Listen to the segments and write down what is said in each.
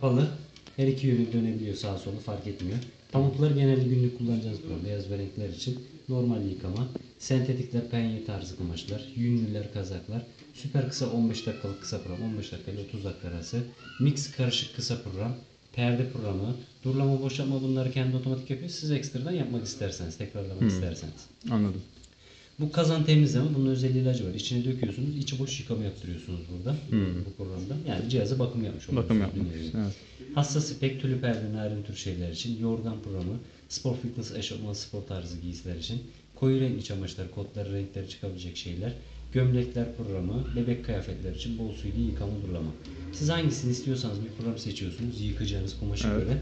Kapalı. Her iki yönü dönebiliyor sağa sola fark etmiyor. Pamuklar genelde günlük kullanacağınız program. Beyaz ve renkler için normal yıkama. Sentetikler, penye tarzı kumaşlar. Yünlüler, kazaklar. Süper kısa 15 dakikalık kısa program. 15 dakika ile 30 dakika arası. Mix karışık kısa program. Perde programı. Durulama, boşalma bunları kendi otomatik yapıyor. Siz ekstradan yapmak isterseniz, tekrarlamak isterseniz. Anladım. Bu kazan temizleme bunun özel ilacı var. İçine döküyorsunuz. içi boş yıkama yaptırıyorsunuz burada. Bu programda. Yani cihaza bakım yapmış oluyorsunuz. Bakım nevi. Evet. Hassas ipek, tülü perde, narin tür şeyler için. Yorgan programı. Spor fitness, eşofman, spor tarzı giysiler için. Koyu renkli çamaşırlar, kotları, renkleri çıkabilecek şeyler. Gömlekler programı, bebek kıyafetler için bol suylu yıkama durulama. Siz hangisini istiyorsanız bir program seçiyorsunuz. Yıkayacağınız kumaşa Evet. göre.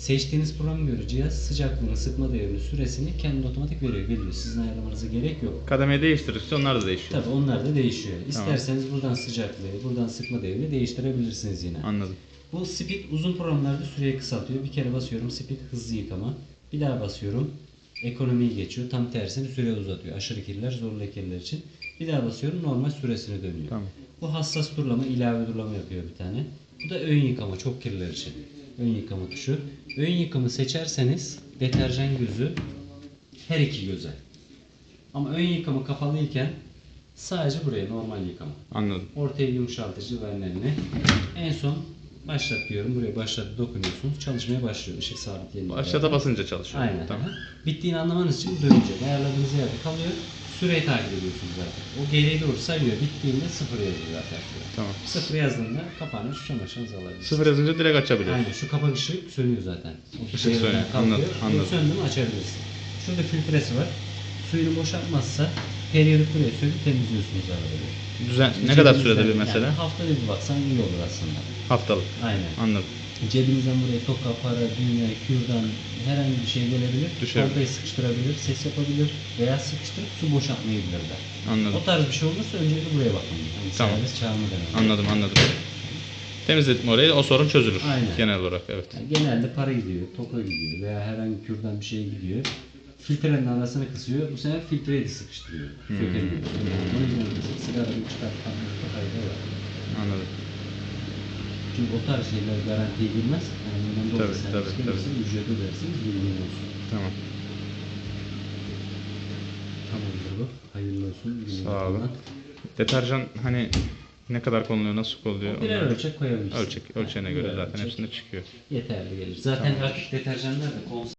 Seçtiğiniz programa göre cihaz sıcaklığını, sıkma değerini, süresini kendi otomatik veriyor. Belirliyor. Sizin ayarlamanıza gerek yok. Kademeyi değiştirirse onlar da değişiyor. Tabii onlar da değişiyor. İsterseniz buradan sıcaklığı, buradan sıkma değerini değiştirebilirsiniz yine. Anladım. Bu speed uzun programlarda süreyi kısaltıyor. Bir kere basıyorum speed hızlı yıkama. Bir daha basıyorum ekonomiyi geçiyor. Tam tersini süre uzatıyor. Aşırı kirliler, zorlu kirliler için. Bir daha basıyorum normal süresini dönüyor. Tamam. Bu hassas durulama, ilave durulama yapıyor bir tane. Bu da ön yıkama, çok kirliler için. Ön yıkama tuşu. Ön yıkamı seçerseniz deterjan gözü her iki göze. Ama ön yıkama kapalıyken sadece buraya normal yıkama. Anladım. Ortaya yumuşaltıcı vernerini. En son başlat diyorum. Buraya başlat dokunuyorsunuz. Çalışmaya başlıyor. Işık sabitlenir. Aşağıda basınca çalışıyor. Aynen. Tamam. Bittiğini anlamanız için dönecek. Ayarladığınız yerde kalıyor. Süreyi takip ediyorsunuz zaten. O geriye doğru sayıyor. Bittiğinde sıfır yazıyor zaten. Tamam. Sıfır yazdığında kapağını şu çamaşırınızı alabilirsiniz. Sıfır yazınca direkt açabiliyor. Aynen. Şu kapak ışığı sönüyor zaten. O Işık devreden sönüyor. kalkıyor. Anladım, anladım. Söndü mü açabilirsin. Şurada filtresi var. Suyunu boşaltmazsa periyodik buraya söküp temizliyorsunuz arabayı. Düzen, ne kadar sürede bir mesela? Yani haftada bir baksan iyi olur aslında. Haftalık. Aynen. Anladım. Cebinizden buraya toka, para, düğme, kürdan herhangi bir şey gelebilir. Düşer. Sıkıştırabilir, ses yapabilir veya sıkıştırıp su boşaltmayabilirler. Anladım. O tarz bir şey olursa öncelikle buraya bakın. Yani Tamam. Servis çağırmadan önce. Anladım anladım. Temizledim orayı o sorun çözülür. Aynen. Genel olarak evet. Yani genelde para gidiyor, toka gidiyor veya herhangi bir kürdan bir şey gidiyor. Filtrenin arasını kısıyor. Bu sefer filtreyi de sıkıştırıyor. Hmm. Sökemiyor. O yüzden mesela sigara bir çıkartmak fayda var. Anladım. Çünkü o tarz şeyler garantiye girmez. Yani önemli Tabii, olan servis tabii, gelirse tabii. ücret ödersiniz, bilgin olsun. Tamam. Tamamdır bu. Hayırlı olsun. Günün Sağ olun. bakımından. Deterjan hani ne kadar konuluyor, nasıl konuluyor? Birer onları- ölçek koyabilirsiniz. Ölçek, ölçeğine göre birer zaten ölçek hepsinde çıkıyor. Yeterli gelir. Zaten artık deterjanlar da konser